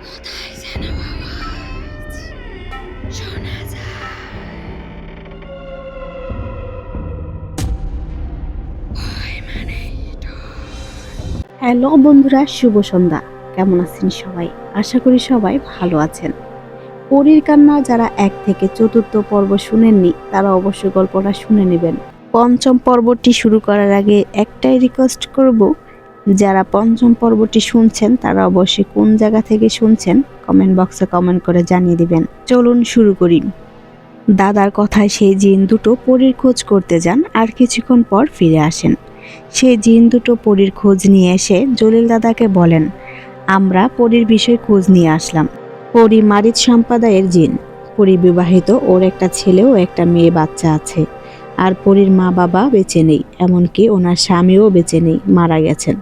Hello বন্ধুরা, শুভ সন্ধ্যা। কেমন আছেন সবাই? আশা করি সবাই ভালো আছেন। পরীর কান্না যারা এক থেকে চতুর্থ পর্ব শুনেননি, তারা অবশ্যই গল্পটা শুনে নেবেন। পঞ্চম পর্বটি শুরু করার আগে একটাই রিকোয়েস্ট করব যারা পঞ্চম পর্বটি শুনছেন, তারা অবশ্যই কোন জায়গা থেকে শুনছেন কমেন্ট বক্সে কমেন্ট করে জানিয়ে দিবেন। চলুন শুরু করি। দাদার কথায় সেই জিন দুটো পরীর খোঁজ করতে যান আর কিছুক্ষণ পর ফিরে আসেন। সেই জিন দুটো পরীর খোঁজ নিয়ে এসে জলিল দাদাকে বলেন, আমরা পরীর বিষয়ে খোঁজ নিয়ে আসলাম। পরী মারিদ সম্প্রদায়ের জিন। পরী বিবাহিত, ওর একটা ছেলে ও একটা মেয়ে বাচ্চা আছে। আর পরীর মা বাবা বেঁচে নেই, এমনকি ওনার স্বামীও বেঁচে নেই, মারা গেছেন।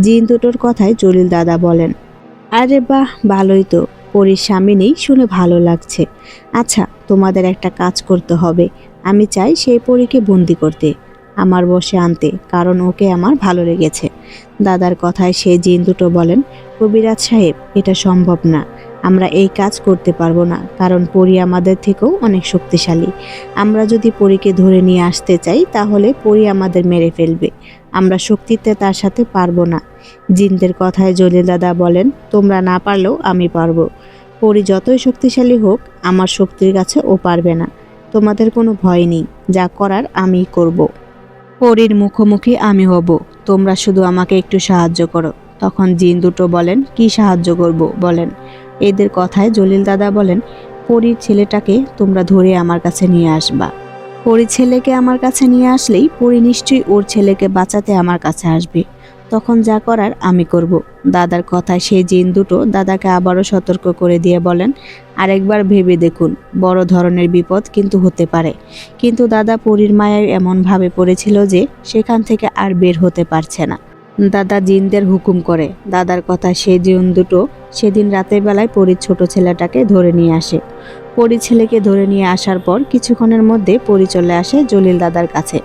জিন দুটোর কথায় জলিল দাদা বলেন। আরে বাহ, ভালোই তো। পরীর স্বামী নেই শুনে ভালো লাগছে। আচ্ছা তোমাদের একটা কাজ করতে হবে। আমি চাই সেই পরীকে বন্দি করতে, আমার বসে আনতে, কারণ ওকে আমার ভালো লেগেছে। দাদার কথায় সেই জিন দুটো বলেন, কবিরাজ সাহেব, এটা সম্ভব না। আমরা এই কাজ করতে পারব না, কারণ পরী আমাদের থেকেও অনেক শক্তিশালী। আমরা যদি পরীকে ধরে নিয়ে আসতে চাই, তাহলে পরী আমাদের মেরে ফেলবে। আমরা শক্তিতে তার সাথে পারব না। জিনদের কথায় জলিল দাদা বলেন, তোমরা না পারলেও আমি পারব। পরী যতই শক্তিশালী হোক, আমার শক্তির কাছে ও পারবে না। তোমাদের কোনো ভয় নেই, যা করার আমি করব। পরীর মুখোমুখি আমি হব। তোমরা শুধু আমাকে একটু সাহায্য করো। তখন জিন দুটো বলেন, কি সাহায্য করব? বলেন। এদের কথায় জলিল দাদা বলেন, পরীর ছেলেটাকে তোমরা ধরে আমার কাছে নিয়ে আসবা। পরীর ছেলেকে আমার কাছে নিয়ে আসলেই পরী নিশ্চয়ই ওর ছেলেকে বাঁচাতে আমার কাছে আসবে। তখন যা করার আমি করব। দাদার কথা সেই জিন দুটো দাদাকে আবারও সতর্ক করে দিয়ে বলেন, আরেকবার ভেবে দেখুন, বড় ধরনের বিপদ কিন্তু হতে পারে। কিন্তু দাদা পরীর মায়ায় এমনভাবে পড়েছিল যে সেখান থেকে আর বের হতে পারছে না। দাদা জিনদের হুকুম করে। দাদার কথা সে জিন দুটো সেদিন রাতের বেলায় পরীর ছোট ছেলেটাকে ধরে নিয়ে আসে। পরী ছেলেকে ধরে নিয়ে আসার পর কিছুক্ষণের মধ্যে পরী চলে আসে জলিল দাদার কাছে।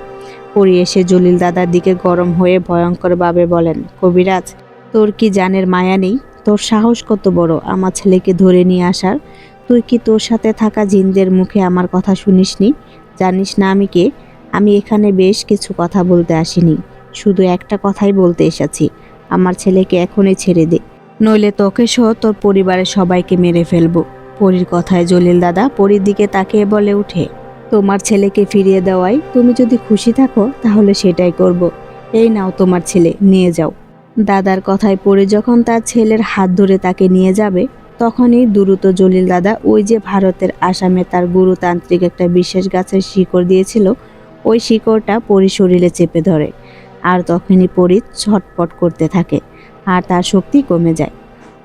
পরী এসে জলিল দাদার দিকে গরম হয়ে ভয়ঙ্করভাবে বলেন, কবিরাজ, তোর কি জানের মায়া নেই? তোর সাহস কত বড় আমার ছেলেকে ধরে নিয়ে আসার? তুই কি তোর সাথে থাকা জিনদের মুখে আমার কথা শুনিসনি? জানিস না আমি কে? আমি এখানে বেশ কিছু কথা বলতে আসিনি। শুধু একটা কথাই বলতে এসেছি, আমার ছেলেকে এখনই ছেড়ে দে। নইলে তোকে সহ তোর পরিবারের সবাইকে মেরে ফেলব। পরীর কথায় জলিল দাদা পরীর দিকে তাকিয়ে বলে উঠে, তোমার ছেলেকে ফিরিয়ে দেওয়াই তুমি যদি খুশি থাকো, তাহলে সেটাই করব। এই নাও তোমার ছেলে, নিয়ে যাও। দাদার কথায় পড়ে যখন তার ছেলের হাত ধরে তাকে নিয়ে যাবে, তখনই দ্রুত জলিল দাদা ওই যে ভারতের আসামে তার গুরুতান্ত্রিক একটা বিশেষ গাছের শিকড় দিয়েছিল, ওই শিকড়টা পরি শরীরে চেপে ধরে। আর তখনই পরি ছটপট করতে থাকে, আর তার শক্তি কমে যায়।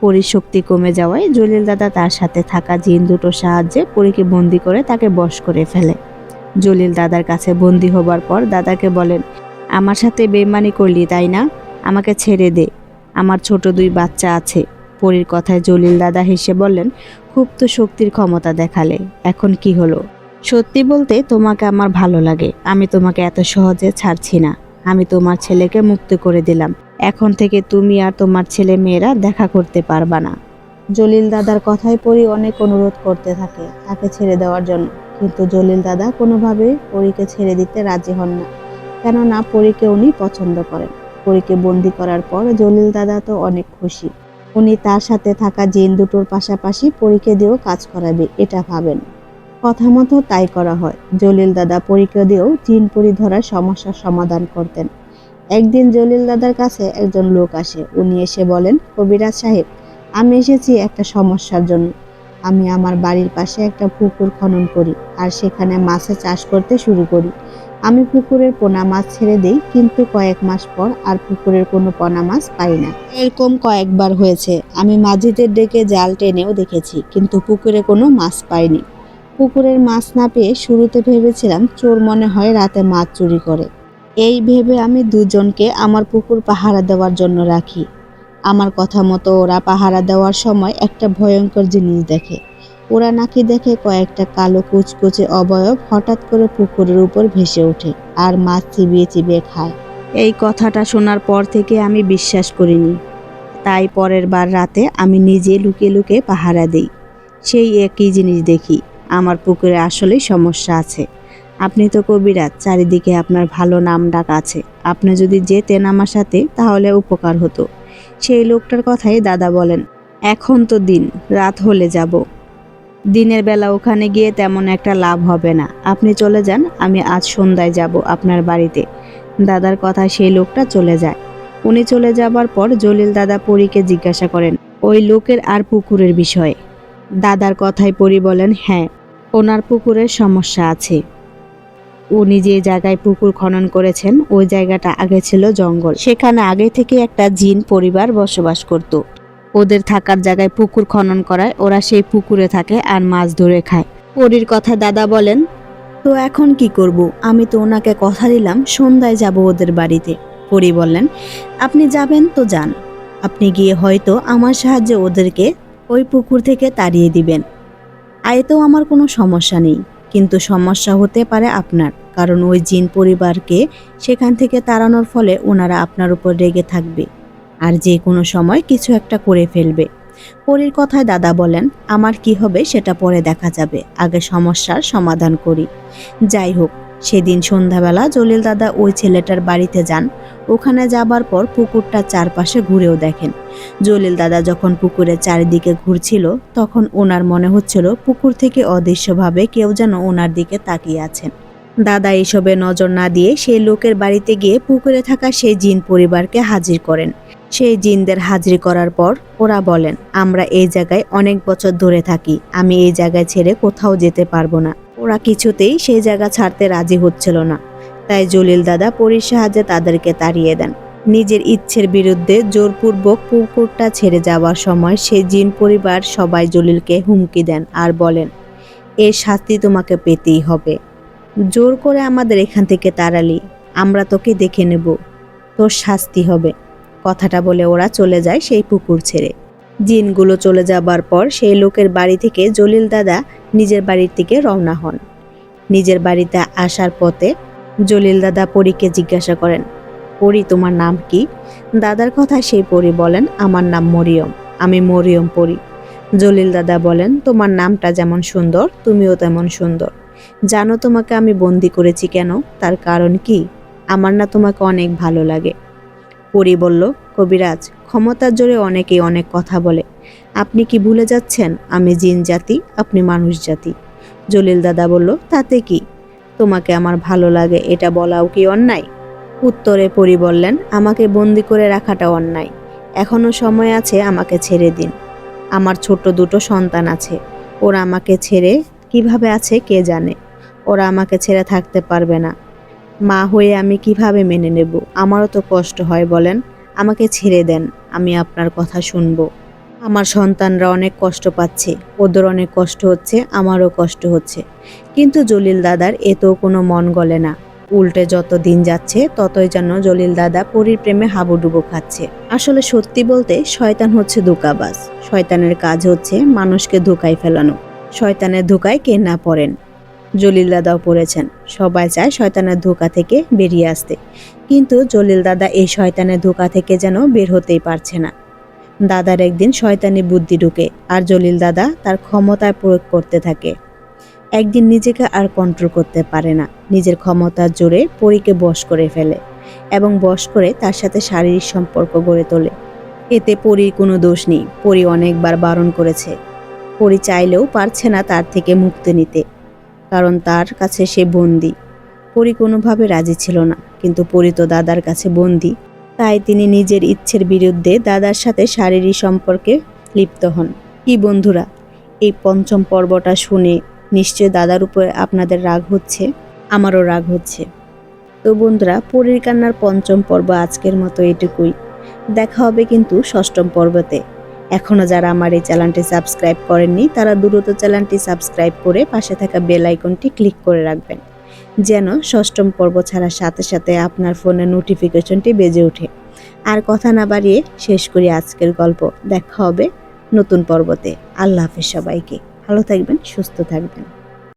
পরির শক্তি কমে যাওয়ায় জলিল দাদা তার সাথে থাকা জিন দুটোর সাহায্যে পরীকে বন্দি করে তাকে বশ করে ফেলে। জলিল দাদার কাছে বন্দি হবার পর দাদাকে বলেন, আমার সাথে বেমানি করলি, তাই না? আমাকে ছেড়ে দে। আমার ছোট দুই বাচ্চা আছে। পরীর কথায় জলিল দাদা হেসে বললেন, খুব তো শক্তির ক্ষমতা দেখালে, এখন কি হলো? সত্যি বলতে তোমাকে আমার ভালো লাগে, আমি তোমাকে এত সহজে ছাড়ছি না। আমি তোমার ছেলেকে মুক্ত করে দিলাম। এখন থেকে তুমি আর তোমার ছেলে মেয়েরা দেখা করতে পারবা না। জলিল দাদার কথায় পরি অনেক অনুরোধ করতে থাকে তাকে ছেড়ে দেওয়ার জন্য। কিন্তু জলিল দাদা কোনোভাবে পরীকে ছেড়ে দিতে রাজি হন না। কেননা পরীকে উনি পছন্দ করেন। পরীকে বন্দি করার পর জলিল দাদা তো অনেক খুশি। উনি তার সাথে থাকা জিন দুটোর পাশাপাশি পরীকে দিয়েও কাজ করাবে, এটা ভাবেন। কথা মতো তাই করা হয়। জলিল দাদা পরীকে দিয়েও জিন পরি ধরার সমস্যার সমাধান করতেন। একদিন জলিল দাদার কাছে একজন লোক আসে। উনি এসে বলেন, কবিরাজ সাহেব, আমি এসেছি একটা সমস্যার জন্য। আমি আমার বাড়ির পাশে একটা পুকুর খনন করি আর সেখানে মাছের চাষ করতে শুরু করি। আমি পুকুরের পোনা মাছ ছেড়ে দিই, কিন্তু কয়েক মাস পর আর পুকুরের কোনো পোনা মাছ পাই না। এরকম কয়েকবার হয়েছে। আমি মাঝিদের ডেকে জাল টেনেও দেখেছি, কিন্তু পুকুরে কোনো মাছ পাইনি। পুকুরের মাছ না পেয়ে শুরুতে ভেবেছিলাম চোর মনে হয় রাতে মাছ চুরি করে। এই ভেবে আমি দুজনকে আমার পুকুর পাহারা দেওয়ার জন্য রাখি। আমার কথা মতো ওরা পাহারা দেওয়ার সময় একটা ভয়ঙ্কর জিনিস দেখে। ওরা নাকি দেখে কয়েকটা কালো কুচকুচে অবয়ব হঠাৎ করে পুকুরের উপর ভেসে ওঠে আর মাছ চিবিয়ে চিবিয়ে খায়। এই কথাটা শোনার পর থেকে আমি বিশ্বাস করিনি। তাই পরের বার রাতে আমি নিজে লুকিয়ে লুকে পাহারা দিই। সেই একই জিনিস দেখি। আমার পুকুরে আসলেই সমস্যা আছে। আপনি তো কবিরাজ, চারিদিকে আপনার ভালো নাম ডাক আছে। আপনি যদি যেতেন আমার সাথে, তাহলে উপকার হতো। সেই লোকটার কথাই দাদা বলেন, এখন তো দিন, রাত হলে যাব। দিনের বেলা ওখানে গিয়ে তেমন একটা লাভ হবে না। আপনি চলে যান, আমি আজ সন্ধ্যায় যাব আপনার বাড়িতে। দাদার কথা সেই লোকটা চলে যায়। উনি চলে যাবার পর জলিল দাদা পরীকে জিজ্ঞাসা করেন, ওই লোকের আর পুকুরের বিষয়ে? দাদার কথায় পরি বলেন হ্যাঁ ওনার পুকুরের সমস্যা আছে। উনি যে জায়গায় পুকুর খনন করেছেন, ওই জায়গাটা আগে ছিল জঙ্গল। সেখানে আগে থেকে একটা জিন পরিবার বসবাস করত। ওদের থাকার জায়গায় পুকুর খনন করায়, ওরা সেই পুকুরে থাকে আর মাছ ধরে খায়। পরির কথা দাদা বলেন, তো এখন কি করব? আমি তো ওনাকে কথা দিলাম, সন্ধ্যায় যাব ওদের বাড়িতে। পরি বললেন আপনি যাবেন তো যান। আপনি গিয়ে হয়তো আমার সাহায্যে ওদেরকে ওই পুকুর থেকে তাড়িয়ে দিবেন। আয়তেও আমার কোনো সমস্যা নেই, কিন্তু সমস্যা হতে পারে আপনার, কারণ ওই জিন পরিবারকে সেখান থেকে তাড়ানোর ফলে ওনারা আপনার উপর রেগে থাকবে। আর যে কোনো সময় কিছু একটা করে ফেলবে। পরীর কথায় দাদা বলেন, আমার কি হবে সেটা পরে দেখা যাবে, আগে সমস্যার সমাধান করি। যাই হোক সেদিন সন্ধ্যাবেলা জলিল দাদা ওই ছেলেটার বাড়িতে যান। ওখানে যাবার পর পুকুরটার চারপাশে ঘুরেও দেখেন। জলিল দাদা যখন পুকুরের চারিদিকে ঘুরছিল, তখন ওনার মনে হচ্ছিল পুকুর থেকে অদৃশ্যভাবে কেউ যেন ওনার দিকে তাকিয়ে আছেন। দাদা এসবে নজর না দিয়ে সেই লোকের বাড়িতে গিয়ে পুকুরে থাকা সেই জিন পরিবারকে হাজির করেন। সেই জিনদের হাজির করার পর ওরা বলেন, আমরা এই জায়গায় অনেক বছর ধরে থাকি। আমি এই জায়গায় ছেড়ে কোথাও যেতে পারব না। ওরা কিছুতেই সেই জায়গা ছাড়তে রাজি হচ্ছিল না। তাই জলিল দাদা পরীর সাহায্যে তাদেরকে তাড়িয়ে দেন। নিজের ইচ্ছের বিরুদ্ধে জোরপূর্বক পুকুরটা ছেড়ে যাওয়ার সময় সেই জিন পরিবার সবাই জলিলকে হুমকি দেন আর বলেন, এর শাস্তি তোমাকে পেতেই হবে। জোর করে আমাদের এখান থেকে তাড়ালি, আমরা তোকে দেখে নেব। তোর শাস্তি হবে। কথাটা বলে ওরা চলে যায় সেই পুকুর ছেড়ে। জিনগুলো চলে যাবার পর সেই লোকের বাড়ি থেকে জলিল দাদা নিজের বাড়ির দিকে রওনা হন। নিজের বাড়িতে আসার পথে জলিল দাদা পরীকে জিজ্ঞাসা করেন, পরি, তোমার নাম কি? দাদার কথা সেই পরি বলেন, আমার নাম মরিয়ম, আমি মরিয়ম পরি। জলিল দাদা বলেন, তোমার নামটা যেমন সুন্দর, তুমিও তেমন সুন্দর। জানো তোমাকে আমি বন্দি করেছি কেন? তার কারণ কি? আমার না তোমাকে অনেক ভালো লাগে। পরি বলল, কবিরাজ ক্ষমতার জোরে অনেকেই অনেক কথা বলে। আপনি কি ভুলে যাচ্ছেন? আমি জিন জাতি, আপনি মানুষ জাতি। জলিল দাদা বলল, তাতে কি? তোমাকে আমার ভালো লাগে, এটা বলাও কি অন্যায়? উত্তরে পরি বললেন, আমাকে বন্দি করে রাখাটা অন্যায়। এখনও সময় আছে, আমাকে ছেড়ে দিন। আমার ছোট দুটো সন্তান আছে। ওরা আমাকে ছেড়ে কীভাবে আছে কে জানে? ওরা আমাকে ছেড়ে থাকতে পারবে না। মা হয়ে আমি কীভাবে মেনে নেব? আমারও তো কষ্ট হয়, বলেন। আমাকে ছেড়ে দেন। আমি আপনার কথা শুনব। আমার সন্তানরা অনেক কষ্ট পাচ্ছে। ওদের অনেক কষ্ট হচ্ছে, আমারও কষ্ট হচ্ছে। কিন্তু জলিল দাদার এতেও কোনো মন গলে না। উল্টে যত দিন যাচ্ছে, ততই যেন জলিল দাদা পরীর প্রেমে হাবুডুবু খাচ্ছে। আসলে সত্যি বলতে, শয়তান হচ্ছে ধোকাবাজ। শয়তানের কাজ হচ্ছে মানুষকে ধোকায় ফেলানো। শয়তানের ধোকায় কে না পড়েন। জলিল দাদাও পড়েছেন। সবাই চায় শয়তানের ধোকা থেকে বেরিয়ে আসতে। কিন্তু জলিল দাদা এই শয়তানের ধোকা থেকে যেন বের হতেই পারছে না। দাদার একদিন শয়তানি বুদ্ধি ঢুকে আর জলিল দাদা তার ক্ষমতায় প্রয়োগ করতে থাকে। একদিন নিজেকে আর কন্ট্রোল করতে পারে না। নিজের ক্ষমতার জোরে পরীকে বশ করে ফেলে এবং বশ করে তার সাথে শারীরিক সম্পর্ক গড়ে তোলে। এতে পরীর কোনো দোষ নেই। পরী অনেকবার বারণ করেছে। পরী চাইলেও পারছে না তার থেকে মুক্তি নিতে। কারণ তার কাছে সে বন্দি। পরী কোনোভাবে রাজি ছিল না, কিন্তু পরী তো দাদার কাছে বন্দি। তাই তিনি নিজের ইচ্ছের বিরুদ্ধে দাদার সাথে শারীরিক সম্পর্কে লিপ্ত হন। কি বন্ধুরা, এই পঞ্চম পর্বটা শুনে নিশ্চয় দাদার উপরে আপনাদের রাগ হচ্ছে? আমারও রাগ হচ্ছে। তো বন্ধুরা, পরীর কান্নার পঞ্চম পর্ব আজকের মতো এটুকুই। দেখা হবে কিন্তু ষষ্ঠম পর্বতে। এখনও যারা আমার এই চ্যানেলটি সাবস্ক্রাইব করেননি, তারা দ্রুত চ্যানেলটি সাবস্ক্রাইব করে পাশে থাকা বেল আইকনটি ক্লিক করে রাখবেন, যেন ষষ্ঠম পর্ব ছাড়ার সাথে সাথে আপনার ফোনে নোটিফিকেশনটি বেজে ওঠে। আর কথা না বাড়িয়ে শেষ করি আজকের গল্প। দেখা হবে নতুন পর্বতে। আল্লাহ হাফেজ সবাইকে। ভালো থাকবেন, সুস্থ থাকবেন।